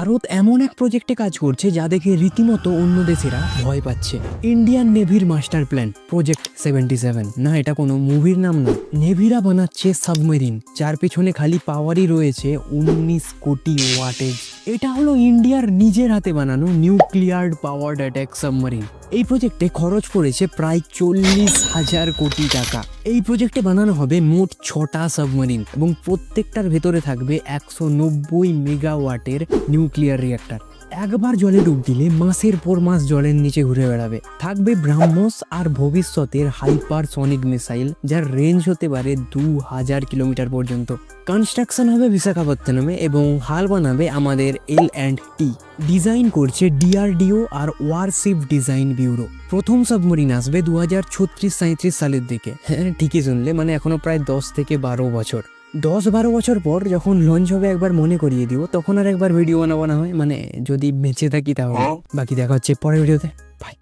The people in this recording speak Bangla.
ভারত এমন এক প্রজেক্টে কাজ করছে যা দেখে রীতিমতো অন্য দেশেরা ভয় পাচ্ছে। Indian নেভির master plan project seventy seven না, এটা কোনো মুভির নাম না। নেভিরা বানাচ্ছে সাবমেরিন যার পেছনে খালি পাওয়ারই রয়েছে উনিশ কোটি ওয়াটেজ এটা হলো ইন্ডিয়ার নিজের হাতে বানানো নিউক্লিয়ার পাওয়ার্ড অ্যাটাক সাবমারিন। এই প্রজেক্টে খরচ পড়েছে প্রায় চল্লিশ হাজার কোটি টাকা। এই প্রজেক্টে বানানো হবে মোট ছটা সাবমারিন এবং প্রত্যেকটার ভেতরে থাকবে একশো নব্বই মেগাওয়াটের নিউক্লিয়ার রিয়াক্টর একবার জলে ডুব দিলে মাসের পর মাস জলের নিচে ঘুরে বেড়াবে। থাকবে ব্রাহ্মস আর ভবিষ্যতের হাইপার সনিক মিসাইল, যার রেঞ্জ হতে পারে দু হাজার কিলোমিটার পর্যন্ত। কনস্ট্রাকশন হবে বিশাখাপত্তনমে এবং হাল বানাবে আমাদের এল অ্যান্ড টি ডিজাইন করছে ডিআরডিও আর ওয়ারশিপ ডিজাইন ব্যুরো প্রথম সাবমেরিন আসবে দু হাজার ছত্রিশ সাঁত্রিশ সালের দিকে। হ্যাঁ ঠিকই শুনলে মানে এখনও প্রায় দশ থেকে বারো বছর। দশ বারো বছর পর যখন লঞ্চ হবে একবার মনে করিয়ে দিব তখন আর একবার ভিডিও বানাবো না হয়। মানে যদি বেঁচে থাকি তাহলে। বাকি দেখা হচ্ছে পরের ভিডিওতে বাই